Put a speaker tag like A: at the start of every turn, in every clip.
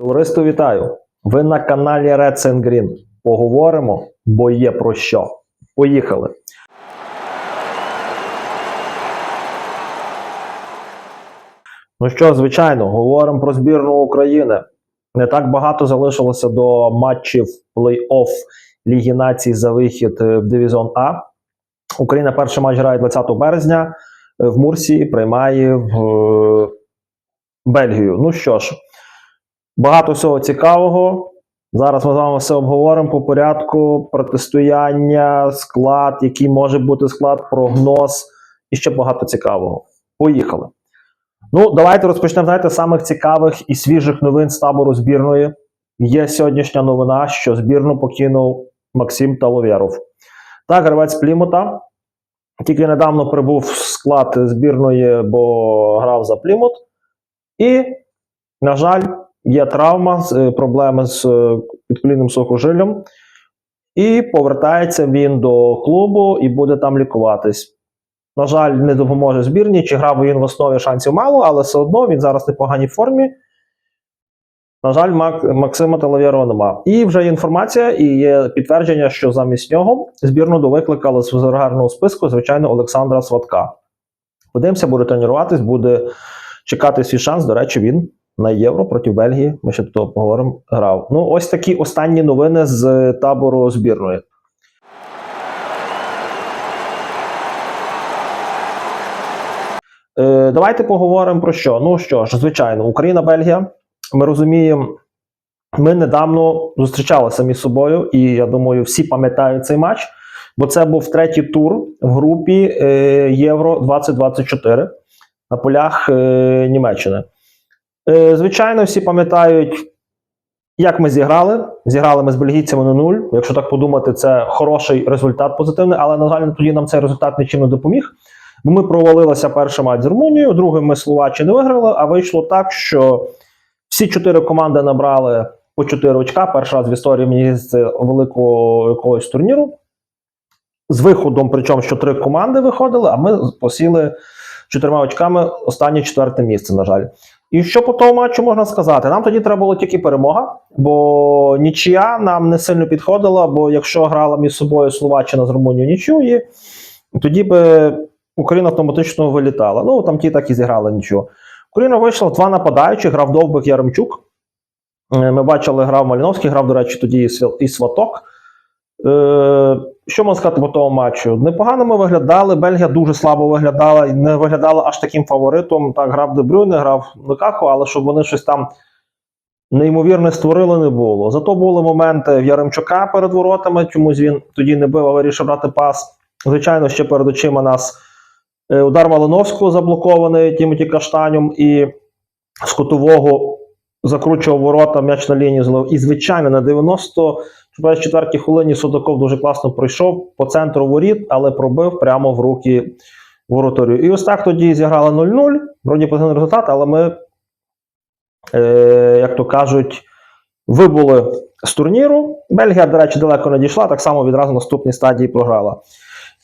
A: Товариство, вітаю! Ви на каналі Red Sun Green. Поговоримо, бо є про що. Поїхали! Ну що, звичайно, говоримо про збірну України. Не так багато залишилося до матчів плей-офф Ліги націй за вихід е, в Дивізіон А. Україна перший матч грає 20 березня е, в Мурсії, приймає в е, Бельгію. Ну що ж, багато всього цікавого. Зараз ми з вами все обговоримо по порядку протистояння, склад, який може бути склад, прогноз і ще багато цікавого. Поїхали. Ну, давайте розпочнемо, знаєте, з самих цікавих і свіжих новин з табору збірної. Є сьогоднішня новина, що збірну покинув Максим Таловєров. Так, гравець Плімута. Тільки недавно прибув в склад збірної, бо грав за Плімут. І, на жаль, є травма, е, проблеми з е, підколінним сухожиллям. І повертається він до клубу і буде там лікуватись. На жаль, не допоможе збірні, чи грав він в основі шансів мало, але все одно він зараз в непоганій формі. На жаль, Мак... Максима Талавєрова нема. І вже є інформація, і є підтвердження, що замість нього збірну довикликали з резервного списку, звичайно, Олександра Сватка. Подивимося, буде тренуватись, буде чекати свій шанс. До речі, він на євро проти Бельгії. Ми ще до того поговоримо. Грав. Ну, ось такі останні новини з табору збірної. Е, давайте поговоримо про що. Ну що ж, звичайно, Україна, Бельгія. Ми розуміємо, ми недавно зустрічалися між собою, і я думаю, всі пам'ятають цей матч, бо це був третій тур в групі е, Євро 2024 на полях е, Німеччини. Е, звичайно, всі пам'ятають, як ми зіграли. Зіграли ми з бельгійцями на 0. Якщо так подумати, це хороший результат позитивний, але, на жаль, тоді нам цей результат нічим не допоміг. Ми провалилися перший матч з Румунією, другий ми Словаччини виграли, а вийшло так, що всі чотири команди набрали по 4 очка. Перший раз в історії мені здається, великого якогось турніру. З виходом, причому що три команди виходили, а ми посіли чотирма очками останнє четверте місце, на жаль. І що по тому матчу можна сказати? Нам тоді треба було тільки перемога, бо нічия нам не сильно підходила, бо якщо грала між собою Словаччина з Румунією нічию, тоді би Україна автоматично вилітала. Ну, там ті так і зіграли нічого. Україна вийшла в два нападаючі, грав Довбик Яремчук. Е, Ми бачили, грав Маліновський, грав, до речі, тоді і Сваток. Е, що можна сказати по тому матчу? Непогано ми виглядали. Бельгія дуже слабо виглядала і не виглядала аж таким фаворитом. Так, грав Дебрюйне, грав Лукако, але щоб вони щось там неймовірне створили, не було. Зато були моменти в Яремчука перед воротами, чомусь він тоді не бив, а вирішив брати пас. Звичайно, ще перед очима нас е, удар Малиновського заблокований Тімоті Каштанем і з кутового закручував ворота, м'яч на лінію злив. І, звичайно, на 94-й хвилині Судаков дуже класно пройшов по центру воріт, але пробив прямо в руки воротарю. І ось так тоді зіграли 0-0. Вроді позитивний результат, але ми, е, як то кажуть, вибули з турніру. Бельгія, до речі, далеко не дійшла, так само відразу наступній стадії програла.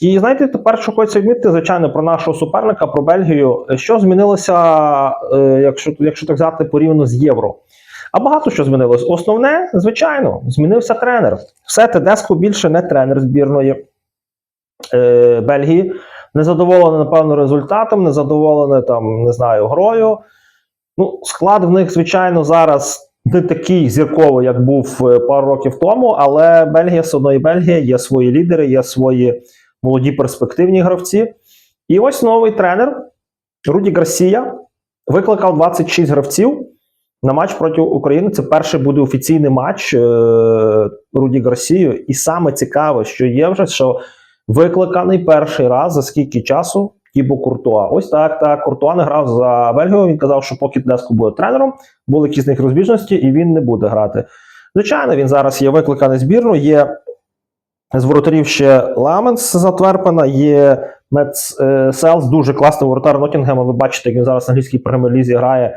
A: І знаєте, тепер що хочеться відмітити, звичайно, про нашого суперника, про Бельгію. Що змінилося, е, якщо, якщо так взяти порівняно з євро? А багато що змінилось. Основне, звичайно, змінився тренер. Все Тедеско більше не тренер збірної е, Бельгії. Незадоволений, напевно, результатом, незадоволений там, не знаю, грою. Ну, склад в них, звичайно, зараз не такий зірковий, як був е, пару років тому, але Бельгія все одно і є свої лідери, є свої молоді перспективні гравці. І ось новий тренер Руді Гарсія викликав 26 гравців на матч проти України. Це перший буде офіційний матч е, Руді Гарсію. І саме цікаве, що є вже, що викликаний перший раз за скільки часу Тібо Куртуа. Ось так, так. Куртуа не грав за Бельгію. Він казав, що поки Тедеско буде тренером, були якісь них розбіжності, і він не буде грати. Звичайно, він зараз є викликаний збірну. Є з воротарів ще Ламенс з Антверпена, є Мец е, Селс, дуже класний воротар Нотінгема. Ви бачите, як він зараз в англійській прем'єр-лізі грає.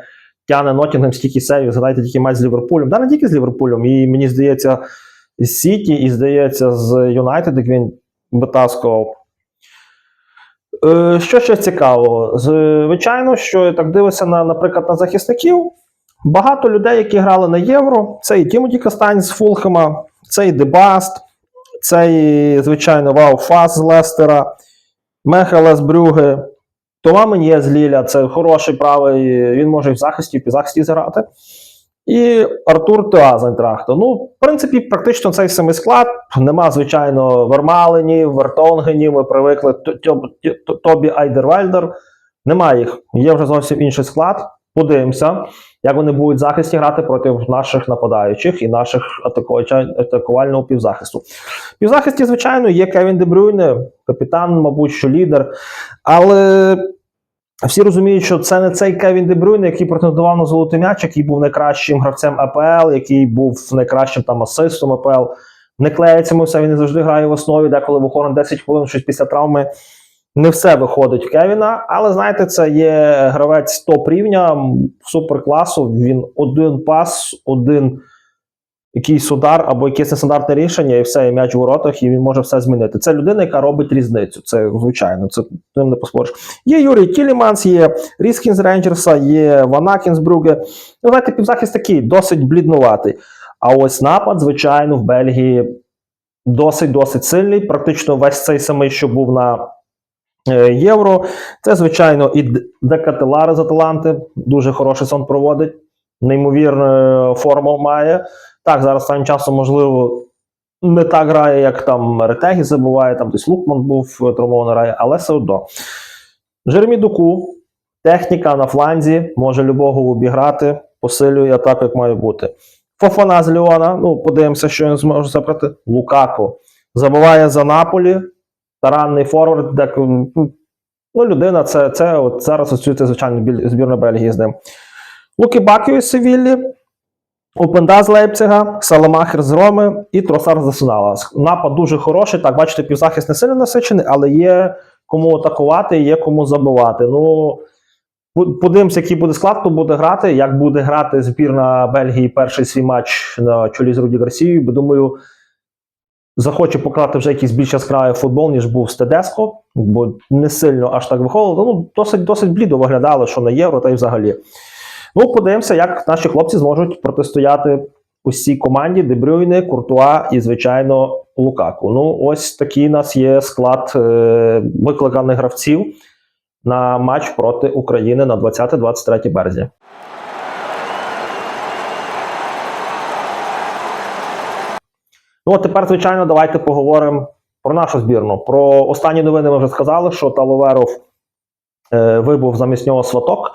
A: Тяне Нотінгем стільки сейвів, згадайте тільки матч з Ліверпулем. Да, не тільки з Ліверпулем, і мені здається, з Сіті, і здається, з Юнайтед, як він витаскував. Е, що ще цікавого? Звичайно, що так дивишся на, наприклад, на захисників. Багато людей, які грали на євро, це і Тімоті Кастань з Фулхема, це і Дебаст, це і, звичайно, Вау Фас з Лестера, Мехеле з Брюге, Тома Мен'є з Ліля, це хороший правий, він може і в захисті, і в захисті зіграти. І Артур Туа з Айнтрахта. Ну, в принципі, практично цей самий склад. Нема, звичайно, Вермаленів, Вертонгенів. Ми привикли Тобі Айдервальдер. Нема їх. Є вже зовсім інший склад. Подивимося, як вони будуть в захисті грати проти наших нападаючих і наших атакувального півзахисту. В півзахисті, звичайно, є Кевін Дебрюйне, капітан, мабуть, що лідер. Але всі розуміють, що це не цей Кевін Дебрюйне, який претендував на золотий м'яч, який був найкращим гравцем АПЛ, який був найкращим там асистом АПЛ. Не клеїться ми все, він не завжди грає в основі, деколи в виходить 10 хвилин, щось після травми. Не все виходить в Кевіна, але знаєте, це є гравець топ рівня, суперкласу. Він один пас, один якийсь удар або якесь нестандартне рішення, і все, і м'яч у воротах, і він може все змінити. Це людина, яка робить різницю. Це звичайно, це тим не поспориш. Є Юрій Тіліманс, є Ріскін з Рейнджерса, є Ванакін з Брюге. Ну, знаєте, півзахист такий, досить бліднуватий. А ось напад, звичайно, в Бельгії досить-досить сильний. Практично весь цей самий, що був на Євро. Це, звичайно, і Декателари з Аталанти. Дуже хороший сон проводить. Неймовірну форму має. Так, зараз останнім часом, можливо, не так грає, як там Ретегі забуває, там десь Лукман був е, травмований грає, але все одно. Жеремі Дуку, техніка на фланзі, може любого обіграти, посилює атаку, як має бути. Фофана з Ліона, ну, подивимося, що він зможе забрати. Лукако забуває за Наполі, таранний форвард, де ну, людина, це, це от зараз асоціюється, звичайно, збірна Бельгії з ним. Луки Бакіо із Севіллі, Опенда з Лейпцига, Саламахер з Роми і Тросар з Арсенала. Напад дуже хороший. Так, бачите, півзахист не сильно насичений, але є кому атакувати, є кому забивати. Ну, по- подивимося, який буде склад, хто буде грати, як буде грати збірна Бельгії перший свій матч на чолі з Руді Гарсією, бо думаю, захоче показати вже якийсь більш яскравий футбол, ніж був з Тедеско, бо не сильно аж так виходило. Ну, досить, досить блідо виглядало, що на євро, та й взагалі. Ну, подивимося, як наші хлопці зможуть протистояти усій команді Дебрюйне, Куртуа і, звичайно, Лукаку. Ну, ось такий у нас є склад е- викликаних гравців на матч проти України на 20-23 березня. Ну, от тепер, звичайно, давайте поговоримо про нашу збірну. Про останні новини ми вже сказали, що Таловеров е, вибув замість нього сваток.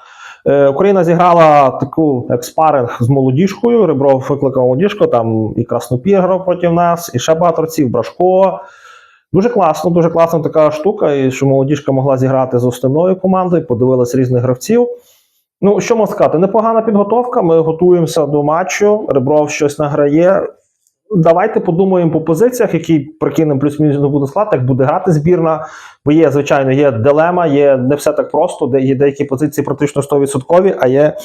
A: Е, Україна зіграла таку як спаринг з молодіжкою. Ребров викликав молодіжку, там і Краснопір грав проти нас, і ще багато гравців, Брашко. Дуже класно, дуже класна така штука, і що молодіжка могла зіграти з основною командою, подивилися різних гравців. Ну, що можна сказати, непогана підготовка. Ми готуємося до матчу. Ребров щось награє. Давайте подумаємо по позиціях, які прикинемо плюс-мінус не буде склад, як буде грати збірна. Бо є, звичайно, є дилема, є не все так просто, де є деякі позиції практично 100%, а є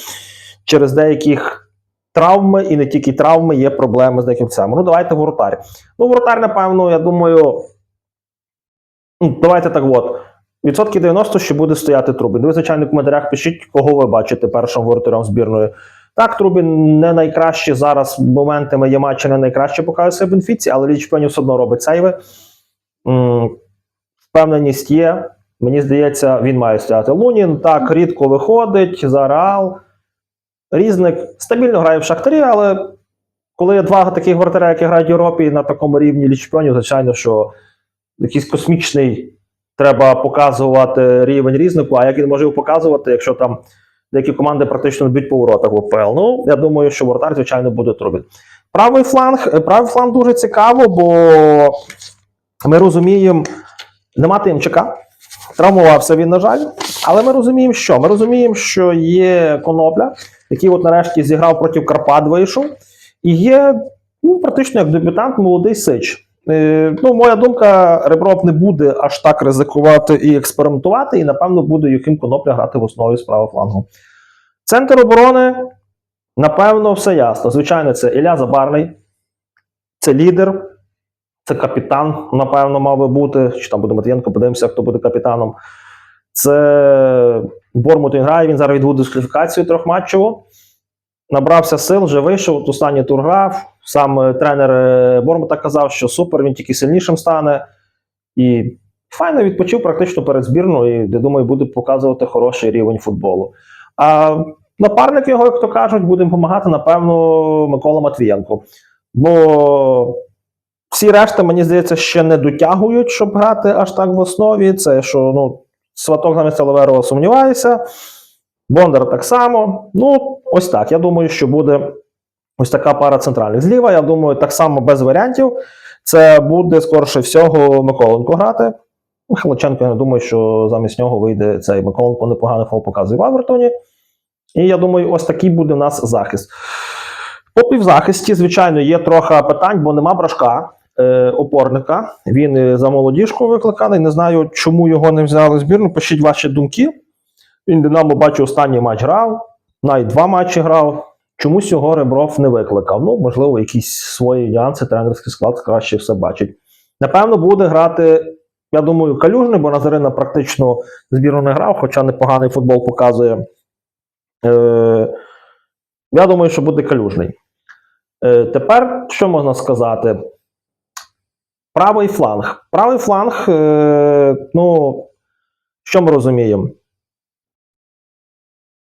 A: через деяких травми і не тільки травми, є проблеми з деякими цими. Ну, давайте воротар. Ну, воротар, напевно, я думаю. ну, Давайте так от. Відсотки 90, що буде стояти Трубін. Ви, звичайно, в коментарях пишіть, кого ви бачите першим воротарем збірної. Так, Трубін не найкраще зараз моментами є матчі, не найкраще показує себе Бенфіці, але Ліч все одно робить сейви. Впевненість є. Мені здається, він має стояти. Лунін так рідко виходить за Реал. Різник стабільно грає в Шахтарі, але коли є два таких вратаря, які грають в Європі на такому рівні лічпьонів, звичайно, що якийсь космічний треба показувати рівень різнику, а як він може його показувати, якщо там деякі команди практично б'ють по воротах в ОПЛ. Ну, я думаю, що воротар, звичайно, буде Трубін. Правий фланг, е, правий фланг дуже цікаво, бо ми розуміємо, нема Тимчика. Травмувався він, на жаль. Але ми розуміємо, що? Ми розуміємо, що є Конопля, який от нарешті зіграв проти Карпат, вийшов. І є ну, практично як дебютант молодий Сич. Е, ну, моя думка, Ребров не буде аж так ризикувати і експериментувати, і, напевно, буде Юхим Конопля грати в основі з правого флангу. Центр оборони, напевно, все ясно. Звичайно, це Ілля Забарний, це лідер, це капітан, напевно, мав би бути. Чи там буде Матвієнко, подивимося, хто буде капітаном. Це Бормут він грає, він зараз відбуде дискваліфікацію трьохматчеву. Набрався сил, вже вийшов, от останній тур грав. Сам е, тренер е, Бормута казав, що супер, він тільки сильнішим стане. І файно відпочив практично перед збірною, і я думаю, буде показувати хороший рівень футболу. А напарник його, як то кажуть, буде допомагати, напевно, Микола Матвієнко. Бо всі решта, мені здається, ще не дотягують, щоб грати аж так в основі. Це що ну, Сваток замість Лаверова сумніваюся. Бондар так само. Ну, ось так. Я думаю, що буде ось така пара центральних. Зліва, я думаю, так само без варіантів. Це буде, скорше всього, Миколенко грати. Михайличенко, я думаю, що замість нього вийде цей Миколенко непоганий фол показує в Авертоні. І я думаю, ось такий буде у нас захист. По півзахисті, звичайно, є трохи питань, бо нема брашка е, опорника. Він е, за молодіжку викликаний. Не знаю, чому його не взяли в збірну. Пишіть ваші думки. Він Динамо бачу, останній матч грав, навіть два матчі грав. Чомусь його Ребров не викликав. Ну, можливо, якісь свої нюанси, тренерський склад краще все бачить. Напевно, буде грати, я думаю, калюжний, бо Назарина практично збірну не грав, хоча непоганий футбол показує. Е, я думаю, що буде калюжний. Е, тепер що можна сказати? Правий фланг. Правий фланг, е, ну, що ми розуміємо?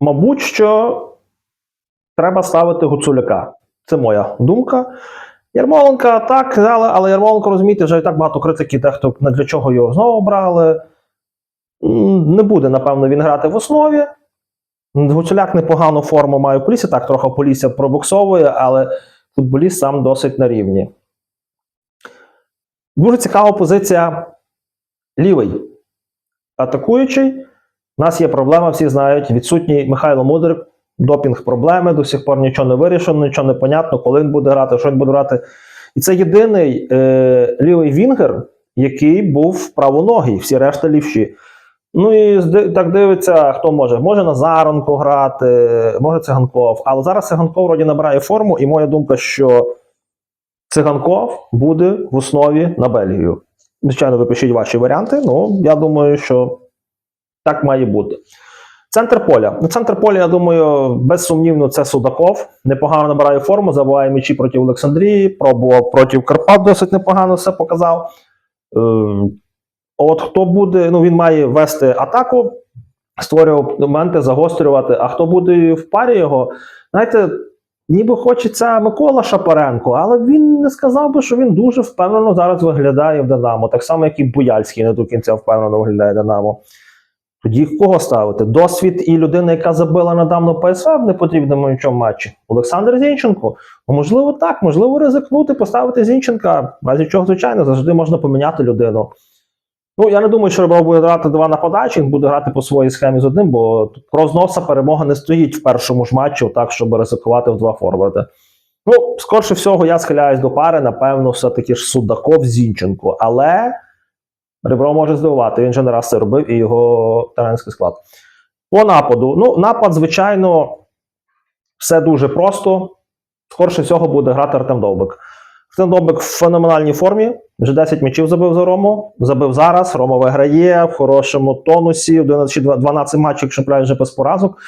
A: Мабуть, що треба ставити Гуцуляка. Це моя думка. Ярмоленка так, але, але Ярмоленко, розумієте, вже і так багато критики, дехто «Ну, для чого його знову брали. Не буде, напевно, він грати в основі. Гуцуляк непогану форму має в полісі, так, трохи полісся пробуксовує, але футболіст сам досить на рівні. Дуже цікава позиція лівий. Атакуючий. У нас є проблема, всі знають. Відсутній Михайло Мудрик, допінг проблеми, до сих пор нічого не вирішено, нічого не понятно, коли він буде грати, що він буде грати. І це єдиний е, лівий вінгер, який був правоногий, всі решта лівші. Ну і так дивиться, хто може. Може Назаронко грати, може Циганков. Але зараз Циганков вроді набирає форму, і моя думка, що Циганков буде в основі на Бельгію. Звичайно, ви пишіть ваші варіанти. Ну, я думаю, що так має бути. Центр поля. Ну, центр поля, я думаю, безсумнівно, це Судаков. Непогано набирає форму, забиває м'ячі проти Олександрії, пробував проти Карпат, досить непогано все показав. Е, От хто буде, ну він має вести атаку, створювати моменти, загострювати. А хто буде в парі його, знаєте, ніби хочеться Микола Шапаренко, але він не сказав би, що він дуже впевнено зараз виглядає в Динамо. Так само, як і Буяльський не до кінця впевнено виглядає Динамо. Тоді кого ставити? Досвід і людина, яка забила недавно ПСВ в непотрібному нічому матчі. Олександр Зінченко. Ну, можливо, так, можливо, ризикнути, поставити Зінченка. В разі чого, звичайно, завжди можна поміняти людину. Ну, я не думаю, що Рибов буде грати два нападачі, він буде грати по своїй схемі з одним, бо тут про зноса перемога не стоїть в першому ж матчі, так, щоб ризикувати в два форварди. Ну, скорше всього, я схиляюсь до пари, напевно, все-таки ж Судаков Зінченко. Але Ребро може здивувати, він же не раз це робив і його тренерський склад. По нападу. Ну, напад, звичайно, все дуже просто. Скорше всього буде грати Артем Довбик. Артем Довбик в феноменальній формі. Вже 10 м'ячів забив за Рому. Забив зараз. Рома виграє в хорошому тонусі. 11 12 матчів, якщо правильно, вже без поразок.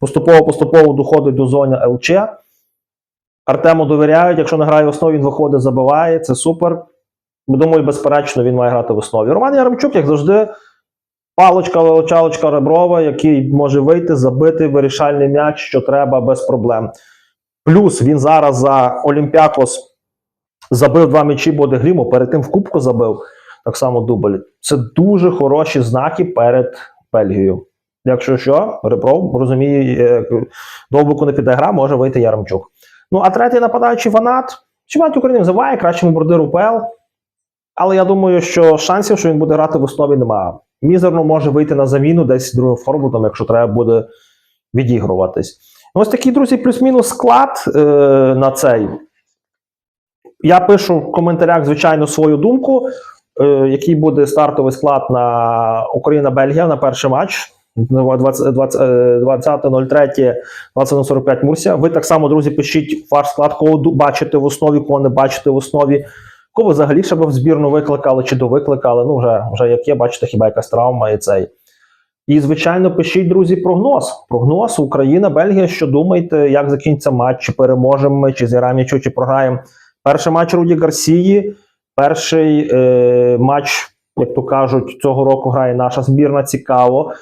A: Поступово-поступово доходить до зони ЛЧ. Артему довіряють. Якщо не грає в основі, він виходить, забиває. Це супер. Думаю, безперечно, він має грати в основі. Роман Яремчук, як завжди, палочка, вилучалочка Реброва, який може вийти, забити вирішальний м'яч, що треба без проблем. Плюс він зараз за Олімпіакос забив два м'ячі Бодегріму, перед тим в Кубку забив так само дубль. Це дуже хороші знаки перед Бельгією. Якщо що, Ребров розуміє, е, довбику не піде гра, може вийти Яремчук. Ну, а третій нападаючий Ванат. Чемпіонат України називає кращому бордиру ПЛ. Але я думаю, що шансів, що він буде грати в основі, немає. Мізерно може вийти на заміну десь другим формутом, якщо треба буде відігруватись. Ну, Ось такий, друзі, плюс-мінус склад е, на цей. Я пишу в коментарях, звичайно, свою думку, е, який буде стартовий склад на Україна-Бельгія на перший матч. 20.03, 20.45 Мурсія. Ви так само, друзі, пишіть ваш склад, кого бачите в основі, кого не бачите в основі. Кого взагалі ще в збірну викликали чи довикликали. Ну, вже, вже як є, бачите, хіба якась травма і цей. І, звичайно, пишіть, друзі, прогноз. Прогноз Україна, Бельгія. Що думаєте, як закінчиться матч? Чи переможемо ми, чи зіграємо нічого, чи програємо? Перший матч Руді Гарсії, перший е, матч, як то кажуть, цього року грає наша збірна. Цікаво.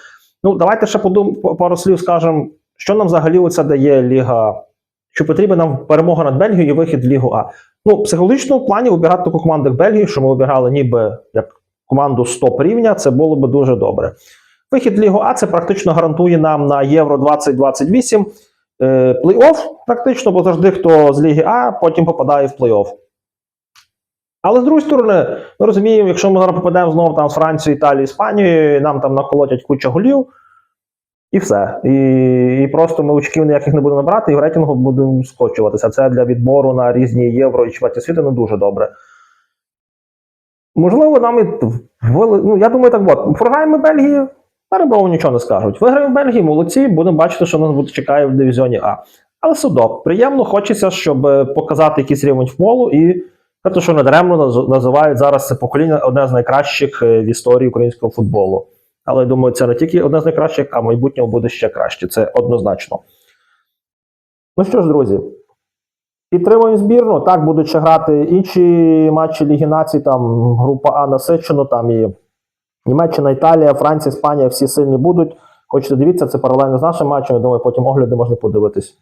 A: Ну, давайте ще подум, пару слів скажемо, що нам взагалі оце дає Ліга. Що потрібна нам перемога над Бельгією і вихід в Лігу А. Ну, в психологічному плані обіграти таку команду як Бельгію, що ми обіграли ніби як команду з топ рівня, це було би дуже добре. Вихід в Лігу А це практично гарантує нам на Євро 2028 е, плей-офф, практично, бо завжди хто з Ліги А потім попадає в плей-офф. Але з другої сторони, ми розуміємо, якщо ми зараз попадемо знову там з Франції, Італії, Іспанії, нам там наколотять куча голів, і все. І, і просто ми очків ніяких не будемо набрати, і в рейтингу будемо скочуватися. Це для відбору на різні євро і чваті світу не дуже добре. Можливо, нам і ну, я думаю, так от. Програємо Бельгії, перебову нічого не скажуть. Виграємо Бельгії, молодці, будемо бачити, що нас чекає в дивізіоні А. Але судок, приємно, хочеться, щоб е, показати якийсь рівень футболу і те, що недаремно називають зараз це покоління одне з найкращих е, в історії українського футболу. Але я думаю, це не тільки одне з найкращих, а в майбутньому буде ще краще. Це однозначно. Ну що ж, друзі, підтримуємо збірну. Так будуть ще грати інші матчі Ліги Націй, там група А насичено, там і Німеччина, Італія, Франція, Іспанія, всі сильні будуть. Хочете дивіться, це паралельно з нашим матчем. Я думаю, потім огляди можна подивитись.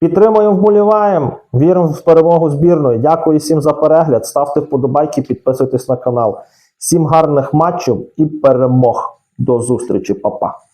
A: Підтримуємо, вболіваємо, віримо в перемогу збірної. Дякую всім за перегляд. Ставте вподобайки, підписуйтесь на канал. Всім гарних матчів і перемог. До зустрічі, Па-па.